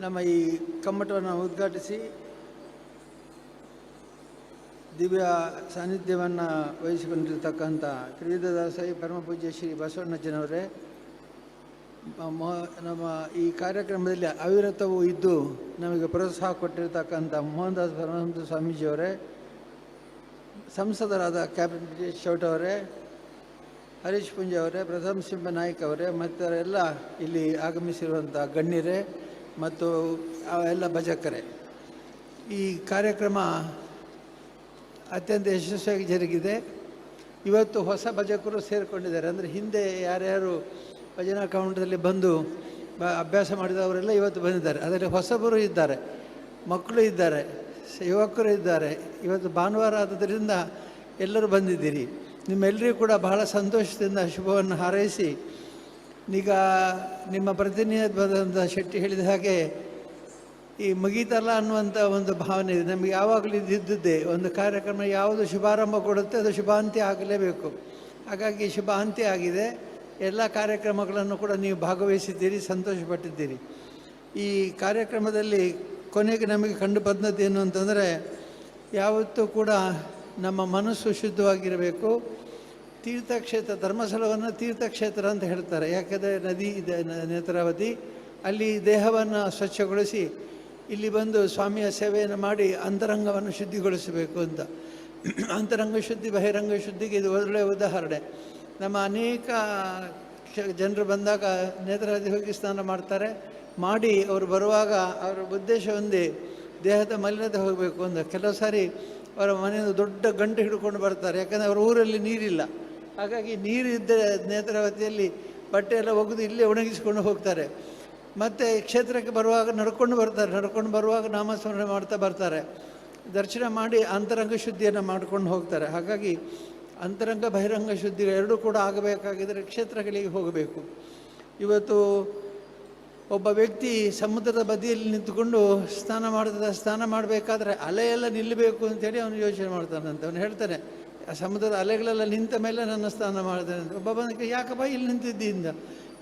ನಮ್ಮ ಈ ಕಮ್ಮಟವನ್ನು ಉದ್ಘಾಟಿಸಿ ದಿವ್ಯ ಸಾನ್ನಿಧ್ಯವನ್ನು ವಹಿಸಿಕೊಂಡಿರ್ತಕ್ಕಂಥ ತ್ರಿವಿಧದಾಸಾಯಿ ಪರಮಪೂಜ್ಯ ಶ್ರೀ ಬಸವಣ್ಣಜ್ಜನವರೇ ನಮ್ಮ ಈ ಕಾರ್ಯಕ್ರಮದಲ್ಲಿ ಅವಿರತವೂ ಇದ್ದು ನಮಗೆ ಪ್ರೋತ್ಸಾಹ ಕೊಟ್ಟಿರ್ತಕ್ಕಂಥ ಮೋಹನ್ ದಾಸ್ ಪರಮಹಂಸ ಸ್ವಾಮೀಜಿಯವರೇ, ಸಂಸದರಾದ ಕ್ಯಾಪ್ಟನ್ ಬ್ರಿಜೇಶ್ ಶೌಟ್ ಅವರೇ ಹರೀಶ್ ಪುಂಜೆ ಅವರೇ, ಪ್ರಥಮ್ ಸಿಂಹ ನಾಯ್ಕ ಅವರೇ ಮತ್ತು ಎಲ್ಲ ಇಲ್ಲಿ ಆಗಮಿಸಿರುವಂಥ ಗಣ್ಯರೇ ಮತ್ತು ಆ ಎಲ್ಲ ಭಜಕರೆ. ಈ ಕಾರ್ಯಕ್ರಮ ಅತ್ಯಂತ ಯಶಸ್ವಿಯಾಗಿ ಜರುಗಿದೆ. ಇವತ್ತು ಹೊಸ ಭಜಕರು ಸೇರಿಕೊಂಡಿದ್ದಾರೆ. ಅಂದರೆ ಹಿಂದೆ ಯಾರ್ಯಾರು ಭಜನಾ ಕೌಂಟದಲ್ಲಿ ಬಂದು ಬ ಅಭ್ಯಾಸ ಮಾಡಿದವರೆಲ್ಲ ಇವತ್ತು ಬಂದಿದ್ದಾರೆ. ಅದರಲ್ಲಿ ಹೊಸಬರು ಇದ್ದಾರೆ, ಮಕ್ಕಳು ಇದ್ದಾರೆ, ಯುವಕರು ಇದ್ದಾರೆ. ಇವತ್ತು ಭಾನುವಾರ ಆದ್ದರಿಂದ ಎಲ್ಲರೂ ಬಂದಿದ್ದೀರಿ. ನಿಮ್ಮೆಲ್ಲರಿಗೂ ಕೂಡ ಬಹಳ ಸಂತೋಷದಿಂದ ಶುಭವನ್ನು ಹಾರೈಸಿ ಈಗ ನಿಮ್ಮ ಪ್ರತಿನಿಧಿಯಾದಂಥ ಶೆಟ್ಟಿ ಹೇಳಿದ ಹಾಗೆ ಈ ಮುಗೀತಲ್ಲ ಅನ್ನುವಂಥ ಒಂದು ಭಾವನೆ ಇದೆ. ನಮಗೆ ಯಾವಾಗಲೂ ಇದ್ದಿದ್ದೇ ಒಂದು ಕಾರ್ಯಕ್ರಮ ಯಾವುದು ಶುಭಾರಂಭ ಕೊಡುತ್ತೆ ಅದು ಶುಭಾಂತಿ ಆಗಲೇಬೇಕು. ಹಾಗಾಗಿ ಶುಭಾಂತಿ ಆಗಿದೆ. ಎಲ್ಲ ಕಾರ್ಯಕ್ರಮಗಳನ್ನು ಕೂಡ ನೀವು ಭಾಗವಹಿಸಿದ್ದೀರಿ, ಸಂತೋಷಪಟ್ಟಿದ್ದೀರಿ. ಈ ಕಾರ್ಯಕ್ರಮದಲ್ಲಿ ಕೊನೆಗೆ ನಮಗೆ ಕಂಡು ಬಂದದ್ದು ಏನು ಅಂತಂದರೆ, ಯಾವತ್ತೂ ಕೂಡ ನಮ್ಮ ಮನಸ್ಸು ಶುದ್ಧವಾಗಿರಬೇಕು. ತೀರ್ಥಕ್ಷೇತ್ರ, ಧರ್ಮಸ್ಥಳವನ್ನು ತೀರ್ಥಕ್ಷೇತ್ರ ಅಂತ ಹೇಳ್ತಾರೆ. ಯಾಕೆಂದರೆ ನದಿ ಇದೆ ನೇತ್ರಾವತಿ. ಅಲ್ಲಿ ದೇಹವನ್ನು ಸ್ವಚ್ಛಗೊಳಿಸಿ, ಇಲ್ಲಿ ಬಂದು ಸ್ವಾಮಿಯ ಸೇವೆಯನ್ನು ಮಾಡಿ ಅಂತರಂಗವನ್ನು ಶುದ್ಧಿಗೊಳಿಸಬೇಕು ಅಂತ. ಅಂತರಂಗ ಶುದ್ಧಿ, ಬಹಿರಂಗ ಶುದ್ಧಿಗೆ ಇದು ಒಳ್ಳೆಯ ಉದಾಹರಣೆ. ನಮ್ಮ ಅನೇಕ ಜನರು ಬಂದಾಗ ನೇತ್ರಾವತಿ ಹೋಗಿ ಸ್ನಾನ ಮಾಡ್ತಾರೆ. ಮಾಡಿ ಅವರು ಬರುವಾಗ ಅವರ ಉದ್ದೇಶ ಒಂದೇ, ದೇಹದ ಮಲಿನತೆ ಹೋಗಬೇಕು ಅಂತ. ಕೆಲವು ಸಾರಿ ಅವರ ಮನೆಯಿಂದ ದೊಡ್ಡ ಗಂಟು ಹಿಡ್ಕೊಂಡು ಬರ್ತಾರೆ. ಯಾಕಂದರೆ ಅವರ ಊರಲ್ಲಿ ನೀರಿಲ್ಲ. ಹಾಗಾಗಿ ನೀರು ಇದ್ದ ನೇತ್ರಾವತಿಯಲ್ಲಿ ಬಟ್ಟೆ ಎಲ್ಲ ಒಗೆದು ಇಲ್ಲೇ ಒಣಗಿಸ್ಕೊಂಡು ಹೋಗ್ತಾರೆ. ಮತ್ತು ಕ್ಷೇತ್ರಕ್ಕೆ ಬರುವಾಗ ನಡ್ಕೊಂಡು ಬರ್ತಾರೆ, ನಡ್ಕೊಂಡು ಬರುವಾಗ ನಾಮಸ್ಮರಣೆ ಮಾಡ್ತಾ ಬರ್ತಾರೆ. ದರ್ಶನ ಮಾಡಿ ಅಂತರಂಗ ಶುದ್ಧಿಯನ್ನು ಮಾಡ್ಕೊಂಡು ಹೋಗ್ತಾರೆ. ಹಾಗಾಗಿ ಅಂತರಂಗ, ಬಹಿರಂಗ ಶುದ್ಧಿ ಎರಡೂ ಕೂಡ ಆಗಬೇಕಾಗಿದ್ದರೆ ಕ್ಷೇತ್ರಗಳಿಗೆ ಹೋಗಬೇಕು. ಇವತ್ತು ಒಬ್ಬ ವ್ಯಕ್ತಿ ಸಮುದ್ರದ ಬದಿಯಲ್ಲಿ ನಿಂತುಕೊಂಡು ಸ್ನಾನ ಮಾಡ್ತಾ ಸ್ನಾನ ಮಾಡಬೇಕಾದ್ರೆ ಅಲೆಯೆಲ್ಲ ನಿಲ್ಲಬೇಕು ಅಂತೇಳಿ ಅವನು ಯೋಚನೆ ಮಾಡ್ತಾನಂತೆ. ಅವನು ಹೇಳ್ತಾನೆ ಸಮುದ್ರದ ಅಲೆಗಳೆಲ್ಲ ನಿಂತ ಮೇಲೆ ನನ್ನ ಸ್ನಾನ ಮಾಡಿದೆ. ಅಂತ ಒಬ್ಬ ಬಂದ ಯಾಕಪ್ಪ ಇಲ್ಲಿ ನಿಂತಿದ್ದಿಂದ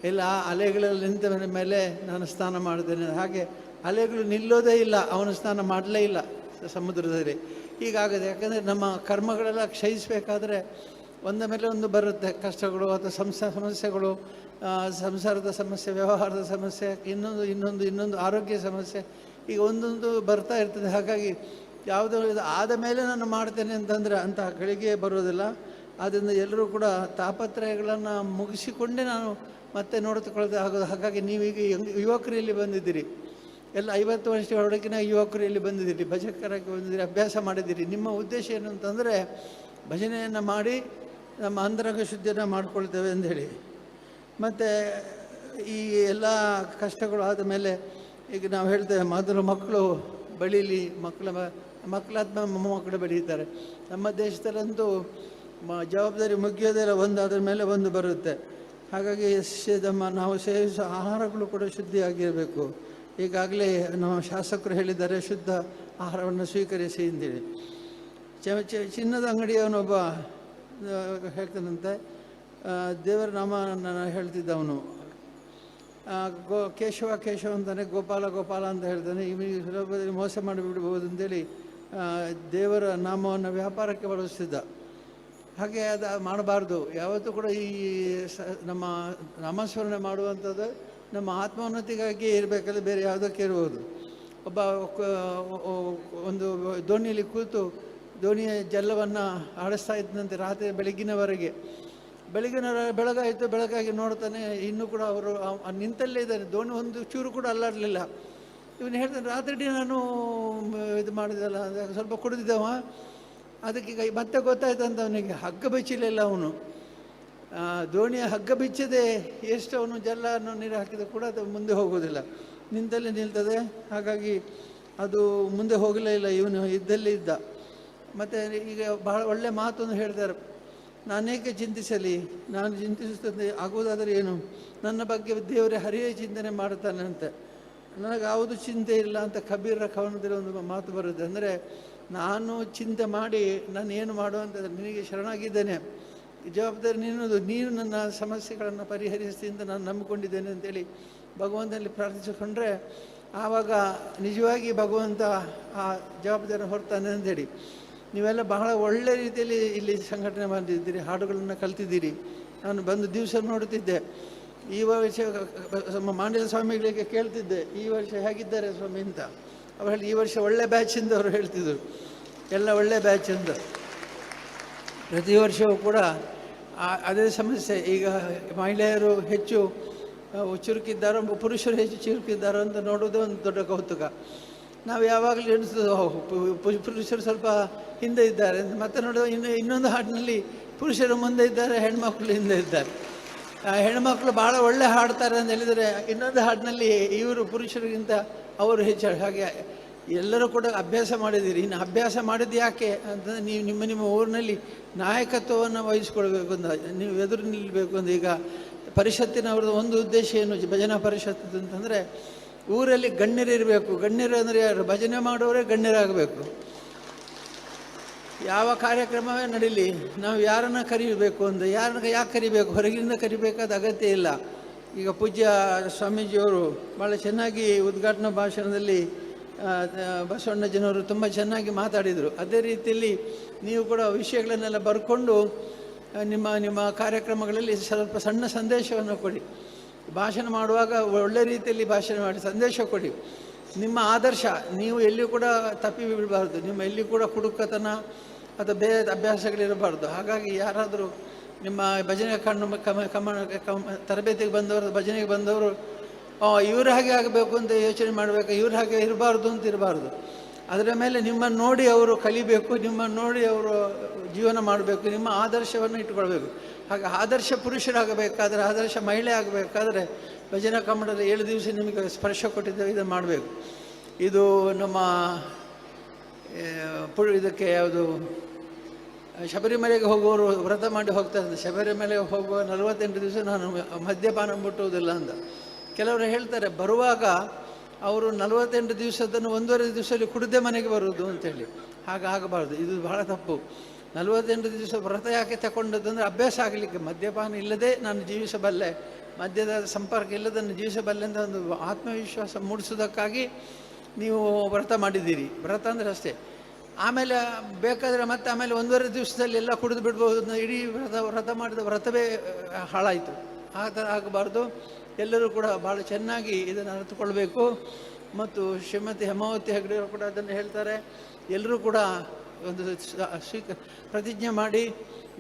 ಇಲ್ಲ, ಆ ಅಲೆಗಳೆಲ್ಲ ನಿಂತ ಮೇಲೆ ನಾನು ಸ್ನಾನ ಮಾಡಿದ್ದೇನೆ. ಹಾಗೆ, ಅಲೆಗಳು ನಿಲ್ಲೋದೇ ಇಲ್ಲ, ಅವನು ಸ್ನಾನ ಮಾಡಲೇ ಇಲ್ಲ ಸಮುದ್ರದಲ್ಲಿ. ಹೀಗಾಗದೆ, ಯಾಕಂದರೆ ನಮ್ಮ ಕರ್ಮಗಳೆಲ್ಲ ಕ್ಷಯಿಸಬೇಕಾದ್ರೆ ಒಂದ ಮೇಲೆ ಒಂದು ಬರುತ್ತೆ. ಕಷ್ಟಗಳು ಅಥವಾ ಸಂಸ, ಸಮಸ್ಯೆಗಳು ಸಂಸಾರದ ಸಮಸ್ಯೆ, ವ್ಯವಹಾರದ ಸಮಸ್ಯೆ, ಇನ್ನೊಂದು ಇನ್ನೊಂದು ಇನ್ನೊಂದು ಆರೋಗ್ಯ ಸಮಸ್ಯೆ, ಈಗ ಒಂದೊಂದು ಬರ್ತಾ ಇರ್ತದೆ. ಹಾಗಾಗಿ ಯಾವುದೋ ಇದು ಆದ ಮೇಲೆ ನಾನು ಮಾಡ್ತೇನೆ ಅಂತಂದರೆ ಅಂತಹ ಗಳಿಗೆ ಬರೋದಿಲ್ಲ. ಆದ್ದರಿಂದ ಎಲ್ಲರೂ ಕೂಡ ತಾಪತ್ರಯಗಳನ್ನು ಮುಗಿಸಿಕೊಂಡೇ ನಾನು ಮತ್ತೆ ನೋಡಿಕೊಳ್ಳದೆ ಆಗೋದು. ಹಾಗಾಗಿ ನೀವೀಗ ಯುವಕರಲ್ಲಿ ಬಂದಿದ್ದೀರಿ. ಎಲ್ಲ ಐವತ್ತು ವರ್ಷ ಯುವಕರು ಇಲ್ಲಿ ಬಂದಿದ್ದೀರಿ. ಭಜಕರಾಗಿ ಬಂದಿದ್ದೀರಿ, ಅಭ್ಯಾಸ ಮಾಡಿದ್ದೀರಿ. ನಿಮ್ಮ ಉದ್ದೇಶ ಏನು ಅಂತಂದರೆ ಭಜನೆಯನ್ನು ಮಾಡಿ ನಮ್ಮ ಅಂತರಂಗ ಶುದ್ಧಿಯನ್ನು ಅಂತ ಹೇಳಿ ಮತ್ತು ಈ ಎಲ್ಲ ಕಷ್ಟಗಳು ಆದ ಮೇಲೆ ಈಗ ನಾವು ಹೇಳ್ತೇವೆ, ಮೊದಲು ಮಕ್ಕಳು ಬೆಳೀಲಿ ಮಕ್ಕಳ ಮಕ್ಕಳಾದ್ಮೇಲೆ ಮೊಮ್ಮಕ್ಕಳು ಬೆಳೀತಾರೆ ನಮ್ಮ ದೇಶದಲ್ಲಂತೂ ಮ, ಜವಾಬ್ದಾರಿ ಮುಗಿಯೋದೆಲ್ಲ ಒಂದು, ಅದರ ಮೇಲೆ ಒಂದು ಬರುತ್ತೆ. ಹಾಗಾಗಿ ನಮ್ಮ, ನಾವು ಸೇವಿಸೋ ಆಹಾರಗಳು ಕೂಡ ಶುದ್ಧಿಯಾಗಿರಬೇಕು. ಈಗಾಗಲೇ ನಮ್ಮ ಶಾಸಕರು ಹೇಳಿದ್ದಾರೆ, ಶುದ್ಧ ಆಹಾರವನ್ನು ಸ್ವೀಕರಿಸಿ ಅಂತೇಳಿ. ಚ ಚಿನ್ನದ ಅಂಗಡಿಯವನೊಬ್ಬ ಹೇಳ್ತಾನಂತೆ ದೇವರ ನಾಮ ಹೇಳ್ತಿದ್ದ ಅವನು ಗೋ, ಕೇಶವ ಕೇಶವ ಅಂತಾನೆ, ಗೋಪಾಲ ಗೋಪಾಲ ಅಂತ ಹೇಳ್ತಾನೆ. ಇವನಿಗೆ ಸುಲಭದಲ್ಲಿ ಮೋಸ ಮಾಡಿಬಿಡ್ಬೋದು ಅಂತೇಳಿ ದೇವರ ನಾಮವನ್ನು ವ್ಯಾಪಾರಕ್ಕೆ ಬಳಸ್ತಿದ್ದ ಹಾಗೆ ಅದು ಮಾಡಬಾರ್ದು. ಯಾವತ್ತೂ ಕೂಡ ಈ ಸ, ನಮ್ಮ ನಾಮಸ್ಮರಣೆ ಮಾಡುವಂಥದ್ದು ನಮ್ಮ ಆತ್ಮೋನ್ನತಿಗಾಗಿ ಇರಬೇಕಲ್ಲ, ಬೇರೆ ಯಾವುದಕ್ಕೆ ಇರ್ಬೋದು. ಒಬ್ಬ ಒಂದು ದೋಣಿಯಲ್ಲಿ ಕೂತು ದೋಣಿಯ ಜಲ್ಲವನ್ನು ಆಡಿಸ್ತಾ ಇದ್ದಂತೆ ರಾತ್ರಿ ಬೆಳಗಿನವರೆಗೆ. ಬೆಳಗಿನ ಬೆಳಗಾಯಿತು, ಬೆಳಗಾಗಿ ನೋಡ್ತಾನೆ, ಇನ್ನೂ ಕೂಡ ಅವರು ಅವ್- ಅವ್ ನಿಂತಲ್ಲೇ ಇದ್ದಾರೆ. ದೋಣಿ ಒಂದು ಚೂರು ಕೂಡ ಅಲ್ಲಾಡಲಿಲ್ಲ. ಇವನು ಹೇಳ್ತಾನೆ ರಾತ್ರಿ ನಾನು ಇದು ಮಾಡಿದಲ್ಲ ಸ್ವಲ್ಪ ಕುಡಿದಿದ್ದವ. ಅದಕ್ಕೆ ಮತ್ತೆ ಗೊತ್ತಾಯ್ತು ಅಂತ ಅವನಿಗೆ, ಹಗ್ಗ ಬಿಚ್ಚಲಿಲ್ಲ ಅವನು. ದೋಣಿಯ ಹಗ್ಗ ಬಿಚ್ಚದೆ, ಎಷ್ಟು ಅವನು ಜಲ್ಲನ್ನು ನೀರು ಹಾಕಿದ ಕೂಡ ಅದು ಮುಂದೆ ಹೋಗೋದಿಲ್ಲ ನಿಂತಲ್ಲೇ ನಿಲ್ತದೆ, ಹಾಗಾಗಿ ಅದು ಮುಂದೆ ಹೋಗಲೇ ಇಲ್ಲ, ಇವನು ಇದ್ದಲ್ಲಿ ಇದ್ದ. ಮತ್ತು ಈಗ ಬಹಳ ಒಳ್ಳೆ ಮಾತನ್ನು ಹೇಳ್ತಾರೆ. ನಾನೇಕೆ ಚಿಂತಿಸಲಿ? ನಾನು ಚಿಂತಿಸುತ್ತದೆ ಆಗುವುದಾದರೆ ಏನು? ನನ್ನ ಬಗ್ಗೆ ದೇವರೇ ಹರಿಯೇ ಚಿಂತನೆ ಮಾಡುತ್ತಾನೆ ಅಂತ ನನಗೆ ಯಾವುದು ಚಿಂತೆ ಇಲ್ಲ ಅಂತ ಕಬೀರ ಕವನದಲ್ಲಿ ಒಂದು ಮಾತು ಬರುತ್ತೆ. ಅಂದರೆ ನಾನು ಚಿಂತೆ ಮಾಡಿ ನಾನು ಏನು ಮಾಡುವಂತ ನಿನಗೆ ಶರಣಾಗಿದ್ದೇನೆ. ಜವಾಬ್ದಾರಿ ನೀನು ನೀನು ನನ್ನ ಸಮಸ್ಯೆಗಳನ್ನು ಪರಿಹರಿಸಿ ಅಂತ ನಾನು ನಂಬಿಕೊಂಡಿದ್ದೇನೆ ಅಂತೇಳಿ ಭಗವಂತನಲ್ಲಿ ಪ್ರಾರ್ಥಿಸಿಕೊಂಡ್ರೆ ಆವಾಗ ನಿಜವಾಗಿ ಭಗವಂತ ಆ ಜವಾಬ್ದಾರಿ ಹೊರತಾನೆ ಅಂತೇಳಿ. ನೀವೆಲ್ಲ ಬಹಳ ಒಳ್ಳೆ ರೀತಿಯಲ್ಲಿ ಇಲ್ಲಿ ಸಂಘಟನೆ ಮಾಡಿದ್ದೀರಿ, ಹಾಡುಗಳನ್ನು ಕಲ್ತಿದ್ದೀರಿ. ನಾನು ಬಂದು ದಿವಸ ನೋಡುತ್ತಿದ್ದೆ. ಈ ವರ್ಷ ಮಾಂಡ್ಯ ಸ್ವಾಮಿಗಳಿಗೆ ಕೇಳ್ತಿದ್ದೆ, ಈ ವರ್ಷ ಹೇಗಿದ್ದಾರೆ ಸ್ವಾಮಿ ಅಂತ. ಅವ್ರು ಹೇಳಿ ಈ ವರ್ಷ ಒಳ್ಳೆ ಬ್ಯಾಚ್ ಇಂದ ಅವರು ಹೇಳ್ತಿದ್ರು. ಎಲ್ಲ ಒಳ್ಳೆ ಬ್ಯಾಚ್ ಇಂದ. ಪ್ರತಿ ವರ್ಷವೂ ಕೂಡ ಅದೇ ಸಮಸ್ಯೆ. ಈಗ ಮಹಿಳೆಯರು ಹೆಚ್ಚು ಚುರುಕಿದ್ದಾರೋ ಪುರುಷರು ಹೆಚ್ಚು ಚುರುಕಿದ್ದಾರೋ ಅಂತ ನೋಡೋದೇ ಒಂದು ದೊಡ್ಡ ಕೌತುಕ. ನಾವು ಯಾವಾಗಲೂ ಎಣಿಸೋದು ಪುರುಷರು ಸ್ವಲ್ಪ ಹಿಂದೆ ಇದ್ದಾರೆ ಮತ್ತೆ ನೋಡೋದು ಇನ್ನು, ಇನ್ನೊಂದು ಹಾಡಿನಲ್ಲಿ ಪುರುಷರು ಮುಂದೆ ಇದ್ದಾರೆ, ಹೆಣ್ಮಕ್ಳು ಹಿಂದೆ ಇದ್ದಾರೆ. ಹೆಣ್ಮಕ್ಳು ಭಾಳ ಒಳ್ಳೆ ಹಾಡ್ತಾರೆ ಅಂತ ಹೇಳಿದರೆ, ಇನ್ನೊಂದು ಹಾಡಿನಲ್ಲಿ ಇವರು ಪುರುಷರಿಗಿಂತ ಅವರು ಹೆಚ್ಚು ಹಾಗೆ ಎಲ್ಲರೂ ಕೂಡ ಅಭ್ಯಾಸ ಮಾಡಿದ್ದೀರಿ. ಇನ್ನು ಅಭ್ಯಾಸ ಮಾಡಿದ್ದು ಯಾಕೆ ಅಂತಂದರೆ ನೀವು ನಿಮ್ಮ ನಿಮ್ಮ ಊರಿನಲ್ಲಿ ನಾಯಕತ್ವವನ್ನು ವಹಿಸ್ಕೊಳ್ಬೇಕು ಅಂತ, ನೀವು ಎದುರು ನಿಲ್ಲಬೇಕು ಅಂತ. ಈಗ ಪರಿಷತ್ತಿನವ್ರದ್ದು ಒಂದು ಉದ್ದೇಶ ಏನು? ಭಜನಾ ಪರಿಷತ್ತು ಅಂತಂದರೆ ಊರಲ್ಲಿ ಗಣ್ಯರಿರಬೇಕು. ಗಣ್ಯರು ಅಂದರೆ ಯಾರು? ಭಜನೆ ಮಾಡೋರೇ ಗಣ್ಯರಾಗಬೇಕು. ಯಾವ ಕಾರ್ಯಕ್ರಮವೇ ನಡೀಲಿ, ನಾವು ಯಾರನ್ನ ಕರಿಬೇಕು ಅಂತ ಯಾರನ್ನ ಯಾಕೆ ಕರಿಬೇಕು ಹೊರಗಿನಿಂದ ಕರಿಬೇಕಾದ ಅಗತ್ಯ ಇಲ್ಲ. ಈಗ ಪೂಜ್ಯ ಸ್ವಾಮೀಜಿಯವರು ಭಾಳ ಚೆನ್ನಾಗಿ ಉದ್ಘಾಟನಾ ಭಾಷಣದಲ್ಲಿ ಬಸವಣ್ಣ ಜನರು ತುಂಬ ಚೆನ್ನಾಗಿ ಮಾತಾಡಿದರು. ಅದೇ ರೀತಿಯಲ್ಲಿ ನೀವು ಕೂಡ ವಿಷಯಗಳನ್ನೆಲ್ಲ ಬರ್ಕೊಂಡು ನಿಮ್ಮ ನಿಮ್ಮ ಕಾರ್ಯಕ್ರಮಗಳಲ್ಲಿ ಸ್ವಲ್ಪ ಸಣ್ಣ ಸಂದೇಶವನ್ನು ಕೊಡಿ. ಭಾಷಣ ಮಾಡುವಾಗ ಒಳ್ಳೆ ರೀತಿಯಲ್ಲಿ ಭಾಷಣ ಮಾಡಿ, ಸಂದೇಶ ಕೊಡಿ. ನಿಮ್ಮ ಆದರ್ಶ, ನೀವು ಎಲ್ಲಿಯೂ ಕೂಡ ತಪ್ಪಿ ಬಿಡಬಾರ್ದು ನಿಮ್ಮ ಎಲ್ಲಿ ಕೂಡ ಕುಡುಕತನ ಅಥವಾ ಬೇರೆ ಅಭ್ಯಾಸಗಳಿರಬಾರ್ದು. ಹಾಗಾಗಿ ಯಾರಾದರೂ ನಿಮ್ಮ ಭಜನೆ ಕಣ್ಣು ಕಮ ಕಮ ಕಮ ತರಬೇತಿಗೆ ಬಂದವರು, ಭಜನೆಗೆ ಬಂದವರು ಇವ್ರ ಹಾಗೆ ಆಗಬೇಕು ಅಂತ ಯೋಚನೆ ಮಾಡಬೇಕು? ಇವ್ರ ಹಾಗೆ ಇರಬಾರ್ದು ಅಂತ ಇರಬಾರ್ದು. ಅದರ ಮೇಲೆ ನಿಮ್ಮನ್ನು ನೋಡಿ ಅವರು ಕಲಿಬೇಕು, ನಿಮ್ಮನ್ನು ನೋಡಿ ಅವರು ಜೀವನ ಮಾಡಬೇಕು, ನಿಮ್ಮ ಆದರ್ಶವನ್ನು ಇಟ್ಟುಕೊಳ್ಬೇಕು. ಹಾಗೆ ಆದರ್ಶ ಪುರುಷರಾಗಬೇಕಾದ್ರೆ, ಆದರ್ಶ ಮಹಿಳೆ ಆಗಬೇಕಾದ್ರೆ ಭಜನಾ ಕಮ್ಮಡದ ಏಳು ದಿವಸ ನಿಮಗೆ ಸ್ಪರ್ಶ ಕೊಟ್ಟಿದ್ದೇವೆ, ಇದನ್ನು ಮಾಡಬೇಕು. ಇದು ನಮ್ಮ ಪು, ಇದಕ್ಕೆ ಯಾವುದು, ಶಬರಿಮಲೆಗೆ ಹೋಗುವವರು ವ್ರತ ಮಾಡಿ ಹೋಗ್ತಾರೆ ಶಬರಿಮಲೆಗೆ ಹೋಗುವ ನಲವತ್ತೆಂಟು ದಿವಸ ನಾನು ಮದ್ಯಪಾನ ಮುಟ್ಟುವುದಿಲ್ಲ ಅಂತ. ಕೆಲವರು ಹೇಳ್ತಾರೆ, ಬರುವಾಗ ಅವರು ನಲವತ್ತೆಂಟು ದಿವಸದನ್ನು ಒಂದೂವರೆ ದಿವಸದಲ್ಲಿ ಕುಡಿದೇ ಮನೆಗೆ ಬರುವುದು ಅಂತೇಳಿ. ಹಾಗೆ ಆಗಬಾರ್ದು. ಇದು ಬಹಳ ತಪ್ಪು. ನಲವತ್ತೆಂಟು ದಿವಸ ವ್ರತ ಯಾಕೆ ತಗೊಂಡದಂದರೆ ಅಭ್ಯಾಸ ಆಗಲಿಕ್ಕೆ. ಮದ್ಯಪಾನ ಇಲ್ಲದೆ ನಾನು ಜೀವಿಸಬಲ್ಲೆ. ಮದ್ಯದ ಸಂಪರ್ಕ ಇಲ್ಲದನ್ನು ಜೀವಿಸಬಲ್ಲೆ ಅಂತ ಒಂದು ಆತ್ಮವಿಶ್ವಾಸ ಮೂಡಿಸೋದಕ್ಕಾಗಿ ನೀವು ವ್ರತ ಮಾಡಿದ್ದೀರಿ. ವ್ರತ ಅಂದರೆ ಅಷ್ಟೇ. ಆಮೇಲೆ ಬೇಕಾದರೆ ಮತ್ತೆ ಆಮೇಲೆ ಒಂದೂವರೆ ದಿವಸದಲ್ಲಿ ಎಲ್ಲ ಕುಡಿದು ಬಿಡ್ಬೋದು ಇಡೀ ವ್ರತ ವ್ರತ ಮಾಡಿದ ವ್ರತವೇ ಹಾಳಾಯಿತು. ಆ ಥರ ಆಗಬಾರ್ದು. ಎಲ್ಲರೂ ಕೂಡ ಭಾಳ ಚೆನ್ನಾಗಿ ಇದನ್ನು ಅರಿತುಕೊಳ್ಬೇಕು. ಮತ್ತು ಶ್ರೀಮತಿ ಹೇಮಾವತಿ ಹೆಗಡೆಯವರು ಕೂಡ ಅದನ್ನು ಹೇಳ್ತಾರೆ. ಎಲ್ಲರೂ ಕೂಡ ಒಂದು ಸ್ವೀಕ, ಪ್ರತಿಜ್ಞೆ ಮಾಡಿ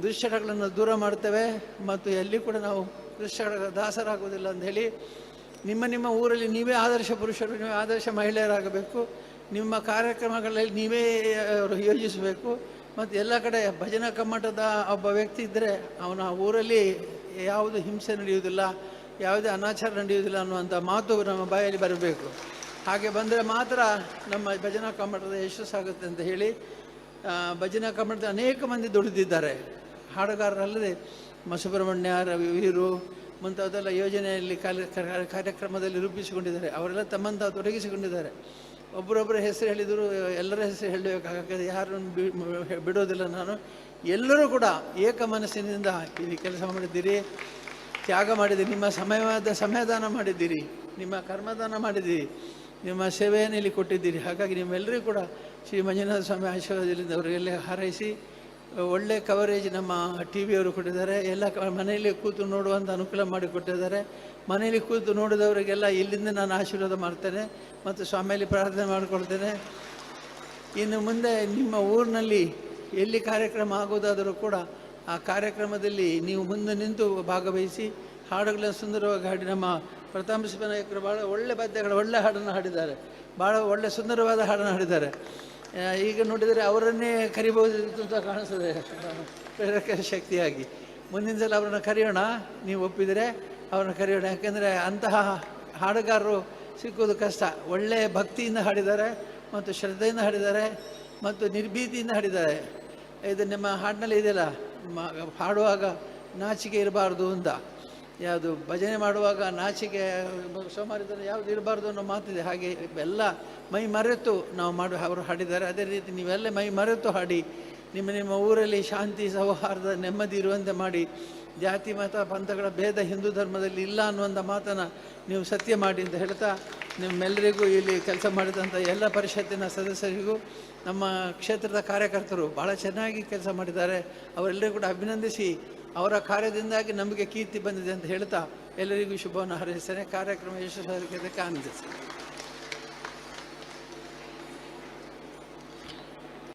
ದುಶ್ಚಟಗಳನ್ನು ದೂರ ಮಾಡ್ತೇವೆ. ಮತ್ತು ಎಲ್ಲಿ ಕೂಡ ನಾವು ದುಶ್ಚಟ ದಾಸರಾಗುವುದಿಲ್ಲ ಅಂತ ಹೇಳಿ, ನಿಮ್ಮ ನಿಮ್ಮ ಊರಲ್ಲಿ ನೀವೇ ಆದರ್ಶ ಪುರುಷರು, ನೀವೇ ಆದರ್ಶ ಮಹಿಳೆಯರಾಗಬೇಕು. ನಿಮ್ಮ ಕಾರ್ಯಕ್ರಮಗಳಲ್ಲಿ ನೀವೇ ಅವರು ಯೋಜಿಸಬೇಕು. ಮತ್ತು ಎಲ್ಲ ಕಡೆ ಭಜನಾ ಕಮ್ಮಟದ ಒಬ್ಬ ವ್ಯಕ್ತಿ ಇದ್ದರೆ ಅವನ ಊರಲ್ಲಿ ಯಾವುದು ಹಿಂಸೆ ನಡೆಯುವುದಿಲ್ಲ. ಯಾವುದೇ ಅನಾಚಾರ ನಡೆಯುವುದಿಲ್ಲ ಅನ್ನುವಂಥ ಮಾತು ನಮ್ಮ ಬಾಯಲ್ಲಿ ಬರಬೇಕು. ಹಾಗೆ ಬಂದರೆ ಮಾತ್ರ ನಮ್ಮ ಭಜನಾ ಕಮ್ಮಟದ ಯಶಸ್ಸಾಗುತ್ತೆ ಅಂತ ಹೇಳಿ ಭಜನಾ ಕಮ್ಮಟದ ಅನೇಕ ಮಂದಿ ದುಡಿದಿದ್ದಾರೆ. ಹಾಡುಗಾರರಲ್ಲದೆ ಮಸುಬ್ರಹ್ಮಣ್ಯ ಸುಬ್ರಹ್ಮಣ್ಯ ರವಿ ವೀರು ಮುಂತಾದೆಲ್ಲ ಯೋಜನೆಯಲ್ಲಿ ಕಾರ್ಯಕ್ರಮದಲ್ಲಿ ರೂಪಿಸಿಕೊಂಡಿದ್ದಾರೆ. ಅವರೆಲ್ಲ ತಮ್ಮಂತ ತೊಡಗಿಸಿಕೊಂಡಿದ್ದಾರೆ. ಒಬ್ಬರೊಬ್ಬರ ಹೆಸರು ಹೇಳಿದರು ಎಲ್ಲರ ಹೆಸರು ಹೇಳಬೇಕಾಗ್ತದೆ ಯಾರನ್ನು ಬಿಡೋದಿಲ್ಲ ನಾನು. ಎಲ್ಲರೂ ಕೂಡ ಏಕ ಮನಸ್ಸಿನಿಂದ ಇಲ್ಲಿ ಕೆಲಸ ಮಾಡಿದ್ದೀರಿ. ತ್ಯಾಗ ಮಾಡಿದ್ದೀರಿ ನಿಮ್ಮ ಸಮಯವಾದ ಸಮಯದಾನ ಮಾಡಿದ್ದೀರಿ. ನಿಮ್ಮ ಕರ್ಮದಾನ ಮಾಡಿದ್ದೀರಿ. ನಿಮ್ಮ ಸೇವೆಯನ್ನು ಇಲ್ಲಿ ಕೊಟ್ಟಿದ್ದೀರಿ. ಹಾಗಾಗಿ ನಿಮ್ಮೆಲ್ಲರಿಗೂ ಕೂಡ ಶ್ರೀ ಮಂಜುನಾಥ ಸ್ವಾಮಿ ಆಶೀರ್ವಾದದಿಂದ ಅವರಿಗೆಲ್ಲ ಹಾರೈಸಿ, ಒಳ್ಳೆ ಕವರೇಜ್ ನಮ್ಮ ಟಿ ವಿಯವರು ಕೊಟ್ಟಿದ್ದಾರೆ. ಎಲ್ಲ ಮನೆಯಲ್ಲಿ ಕೂತು ನೋಡುವಂಥ ಅನುಕೂಲ ಮಾಡಿಕೊಟ್ಟಿದ್ದಾರೆ ಮನೆಯಲ್ಲಿ ಕೂತು ನೋಡಿದವರಿಗೆಲ್ಲ ಇಲ್ಲಿಂದ ನಾನು ಆಶೀರ್ವಾದ ಮಾಡ್ತೇನೆ ಮತ್ತು ಸ್ವಾಮಿಯಲ್ಲಿ ಪ್ರಾರ್ಥನೆ ಮಾಡಿಕೊಳ್ತೇನೆ. ಇನ್ನು ಮುಂದೆ ನಿಮ್ಮ ಊರಿನಲ್ಲಿ ಎಲ್ಲಿ ಕಾರ್ಯಕ್ರಮ ಆಗೋದಾದರೂ ಕೂಡ ಆ ಕಾರ್ಯಕ್ರಮದಲ್ಲಿ ನೀವು ಮುಂದೆ ನಿಂತು ಭಾಗವಹಿಸಿ ಹಾಡುಗಳನ್ನು ಸುಂದರವಾಗಿ ಹಾಡಿ. ನಮ್ಮ ಪ್ರತಾಪ ನಾಯಕರು ಭಾಳ ಒಳ್ಳೆ ಪದ್ಯಗಳು, ಒಳ್ಳೆ ಹಾಡನ್ನು ಹಾಡಿದ್ದಾರೆ. ಭಾಳ ಒಳ್ಳೆ ಸುಂದರವಾದ ಹಾಡನ್ನು ಹಾಡಿದ್ದಾರೆ. ಈಗ ನೋಡಿದರೆ ಅವರನ್ನೇ ಕರಿಬಹುದು ಅಂತ ಕಾಣಿಸ್ತದೆ. ಪ್ರೇರಕ ಶಕ್ತಿಯಾಗಿ. ಮುಂದಿನ ಸಲ ಅವರನ್ನು ಕರೆಯೋಣ. ನೀವು ಒಪ್ಪಿದರೆ ಅವರನ್ನು ಕರೆಯೋಣ. ಯಾಕೆಂದರೆ ಅಂತಹ ಹಾಡುಗಾರರು ಸಿಕ್ಕೋದು ಕಷ್ಟ. ಒಳ್ಳೆಯ ಭಕ್ತಿಯಿಂದ ಹಾಡಿದ್ದಾರೆ ಮತ್ತು ಶ್ರದ್ಧೆಯಿಂದ ಹಾಡಿದ್ದಾರೆ ಮತ್ತು ನಿರ್ಭೀತಿಯಿಂದ ಹಾಡಿದ್ದಾರೆ. ಇದು ನಿಮ್ಮ ಹಾಡಿನಲ್ಲಿ ಇದೆಯಲ್ಲ? ಹಾಡುವಾಗ ನಾಚಿಕೆ ಇರಬಾರ್ದು ಅಂತ. ಯಾವುದು ಭಜನೆ ಮಾಡುವಾಗ ನಾಚಿಕೆ ಸೋಮಾರಿತನ ಯಾವುದು ಇರಬಾರ್ದು ಅನ್ನೋ ಮಾತಿದೆ. ಹಾಗೆ ಎಲ್ಲ ಮೈ ಮರೆತು ನಾವು ಮಾಡಿ, ಅವರು ಹಾಡಿದ್ದಾರೆ. ಅದೇ ರೀತಿ ನೀವೆಲ್ಲ ಮೈ ಮರೆತು ಹಾಡಿ, ನಿಮ್ಮ ನಿಮ್ಮ ಊರಲ್ಲಿ ಶಾಂತಿ, ಸೌಹಾರ್ದ, ನೆಮ್ಮದಿ ಇರುವಂತೆ ಮಾಡಿ, ಜಾತಿ, ಮತ, ಪಂಥಗಳ ಭೇದ ಹಿಂದೂ ಧರ್ಮದಲ್ಲಿ ಇಲ್ಲ ಅನ್ನುವಂಥ ಮಾತನ್ನು ನೀವು ಸತ್ಯ ಮಾಡಿ ಅಂತ ಹೇಳ್ತಾ ನಿಮ್ಮೆಲ್ಲರಿಗೂ ಇಲ್ಲಿ ಕೆಲಸ ಮಾಡಿದಂಥ ಎಲ್ಲ ಪರಿಷತ್ತಿನ ಸದಸ್ಯರಿಗೂ, ನಮ್ಮ ಕ್ಷೇತ್ರದ ಕಾರ್ಯಕರ್ತರು ಭಾಳ ಚೆನ್ನಾಗಿ ಕೆಲಸ ಮಾಡಿದ್ದಾರೆ. ಅವರೆಲ್ಲರಿಗೂ ಕೂಡ ಅಭಿನಂದಿಸಿ, ಅವರ ಕಾರ್ಯದಿಂದಾಗಿ ನಮಗೆ ಕೀರ್ತಿ ಬಂದಿದೆ ಅಂತ ಹೇಳ್ತಾ ಎಲ್ಲರಿಗೂ ಶುಭವನ್ನು ಹಾರೈಸ್ತೇನೆ. ಕಾರ್ಯಕ್ರಮ ಯಶಸ್ವಿಯಾಗಲಿಕ್ಕೆ ಆನಂದಿಸ್ತೇನೆ.